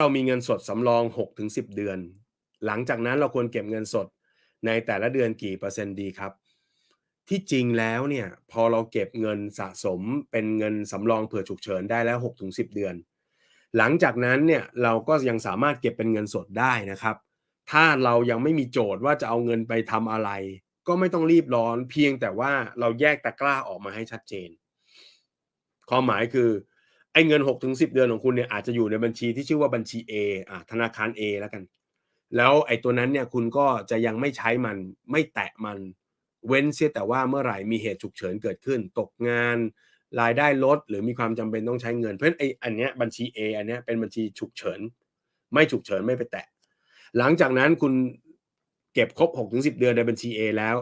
เรามีเงินสดสำรอง 6-10 เดือน หลังจากนั้นเราควรเก็บเงินสดในแต่ละเดือนกี่เปอร์เซ็นต์ดีครับ ที่จริงแล้วเนี่ยพอเราเก็บเงินสะสมเป็นเงินสำรองเผื่อฉุกเฉินได้แล้ว 6-10 เดือน หลังจากนั้นเนี่ยเราก็ยังสามารถเก็บเป็นเงินสดได้นะครับ ถ้าเรายังไม่มีโจทย์ว่าจะเอาเงินไปทำอะไร ก็ไม่ต้องรีบร้อนเพียงแต่ว่าเราแยกตะกร้าออกมาให้ชัดเจน ความหมายคือ อ้เงิน6ถึง10เดือนของคุณเนี่ยอาจจะอยู่ในบัญชีที่ชื่อว่าบัญชี A อ่าธนาคาร A แล้วกัน แล้วไอ้ตัวนั้นเนี่ยคุณก็จะยังไม่ใช้มันไม่แตะมันเว้นเสียแต่ว่าเมื่อไหร่มีเหตุฉุกเฉินเกิดขึ้น ตกงานรายได้ลด หรือมีความจำเป็นต้องใช้เงินเพราะไอ้อันเนี้ยบัญชี A อันเนี้ยเป็นบัญชีฉุกเฉิน ไม่ฉุกเฉินไม่ไปแตะ หลังจากนั้นคุณเก็บครบ6ถึง10เดือนในบัญชี A แล้ว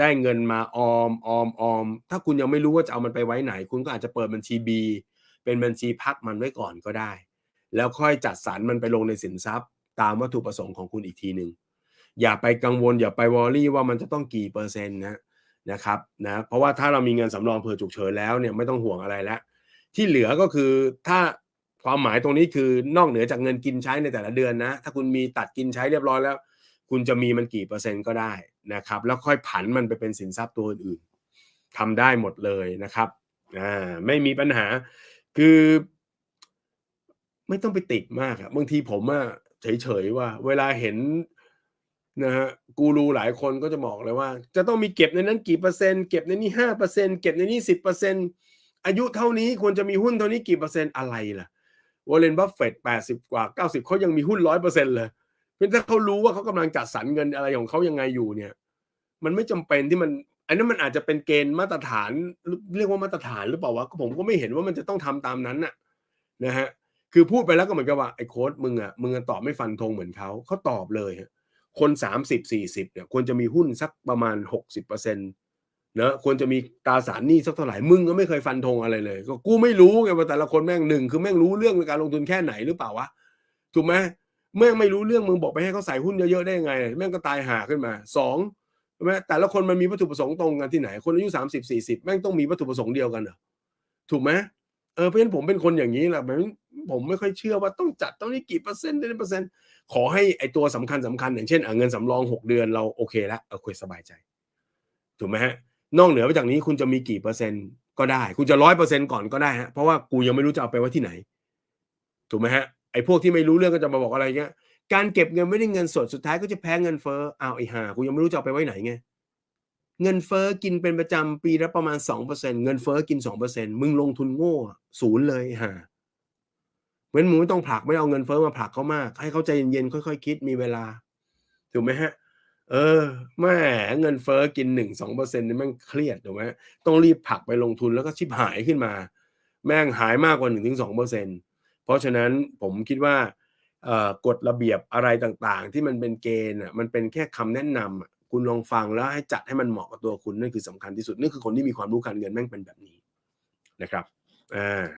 ได้เงินมาออมออมออมถ้าคุณยังไม่รู้ว่าจะเอามันไปไว้ไหน คุณก็อาจจะเปิดบัญชี B เป็นบัญชีพักมันไว้ก่อนก็ได้ แล้วค่อยจัดสรรมันไปลงในสินทรัพย์ ตามวัตถุประสงค์ของคุณอีกทีหนึ่งอย่าไปกังวลอย่าไปวอรี่ว่ามันจะต้องกี่เปอร์เซ็นต์นะนะครับนะเพราะว่าถ้าเรามีเงินสำรองเผื่อฉุกเฉินแล้วเนี่ยไม่ต้องห่วงอะไรแล้ว ที่เหลือก็คือถ้าความหมายตรงนี้คือนอกเหนือจากเงินกินใช้ในแต่ละเดือนนะ ถ้าคุณมีตัดกินใช้เรียบร้อยแล้ว คุณจะมีมันกี่เปอร์เซ็นต์ก็ได้นะครับ แล้วค่อยผันมันไปเป็นสินทรัพย์ตัวอื่นๆทำได้หมดเลยนะครับอ่าไม่มีปัญหา คือไม่ต้องไปติดมากอะบางทีผมอะเฉยๆว่า เวลาเห็นนะฮะกูรูหลายคนก็จะบอกเลยว่า จะต้องมีเก็บในนั้นกี่เปอร์เซ็นต์เก็บในนี้ห้าเปอร์เซ็นต์เก็บในนี้สิบเปอร์เซ็นต์อายุเท่านี้ควรจะมีหุ้นเท่านี้กี่เปอร์เซ็นต์อะไรล่ะวอร์เรนบัฟเฟตแปดสิบกว่าเก้าสิบเขายังมีหุ้นร้อยเปอร์เซ็นต์เลยเพราะถ้าเขารู้ว่าเขากำลังจัดสรรเงินอะไรของเขายังไงอยู่เนี่ย มันไม่จำเป็นที่มัน อันนั้นมันอาจจะเป็นเกณฑ์มาตรฐานเรียกว่ามาตรฐานหรือเปล่าวะผมก็ไม่เห็นว่ามันจะต้องทำตามนั้นน่ะนะฮะคือพูดไปแล้วก็เหมือนกับว่าไอ้โค้ดมึงอะมึงตอบไม่ฟันธงเหมือนเขาเขาตอบเลยคนสามสิบสี่สิบเนี่ยควรจะมีหุ้นสักประมาณหกสิบเปอร์เซ็นต์เนอะควรจะมีตราสารหนี้สักเท่าไหร่มึงก็ไม่เคยฟันธงอะไรเลย ก็กูไม่รู้ไงว่าแต่ละคนแม่งหนึ่งคือแม่งรู้เรื่องในการลงทุนแค่ไหนหรือเปล่าวะถูกไหมแม่งไม่รู้เรื่องมึงบอกไปให้เขาใส่หุ้นเยอะๆได้ยังไง แม่งก็ตายหาขึ้นมาสอง แต่ละคนมันมีวัตถุประสงค์ตรงกันที่ไหน คนอายุสามสิบสี่สิบแม่งต้องมีวัตถุประสงค์เดียวกันเหรอถูกไหมเออเพราะฉะนั้นผมเป็นคนอย่างนี้แหละผมผมไม่ค่อยเชื่อว่าต้องจัดต้องนี้กี่เปอร์เซ็นต์ได้เปอร์เซ็นต์ขอให้ไอตัวสำคัญสำคัญอย่างเช่นเงินสำรองหกเดือนเราโอเคแล้วเออคุยสบายใจ ถูกไหมฮะนอกเหนือไปจากนี้คุณจะมีกี่เปอร์เซ็นต์ก็ได้ คุณจะร้อยเปอร์เซ็นต์ก่อนก็ได้ฮะเพราะว่ากูยังไม่รู้จะเอาไปไว้ที่ไหน ถูกไหมฮะไอพวกที่ไม่รู้เรื่องก็จะมาบอกอะไรเงี้ย การเก็บเงินไม่ได้เงินสดสุดท้ายก็จะแพ้เงินเฟ้ออ้าวไอ้ห่ากูยังไม่รู้จะเอาไปไว้ไหนไงเงินเฟ้อกินเป็นประจำปีละประมาณสองเปอร์เซนเงินเฟ้อกินสองเปอร์เซนมึงลงทุนโง่ศูนย์เลยห่าเว้นมึงไม่ต้องผลักไม่เอาเงินเฟ้อมาผลักเขามาก ให้เขาใจเย็นๆค่อยๆคคิดมีเวลาถูกไหมฮะ เออแม่เงินเฟ้อกินหนึ่งสองเปอร์เซ็นต์นี่แม่งเครียดถูกไหมต้องรีบผลักไปลงทุนแล้วก็ชิบหายขึ้นมา แม่งหายมากกว่าหนึ่งถึงสองเปอร์เซ็นต์เพราะฉะนั้นผมคิดว่า กฎระเบียบอะไรต่างๆ ที่มันเป็นเกณฑ์อะมันเป็นแค่คำแนะนำคุณลองฟังแล้วให้จัดให้มันเหมาะกับตัวคุณนั่นคือสำคัญที่สุดนั่นคือคนที่มีความรู้การเงินแม่งเป็นแบบนี้นะครับอ่า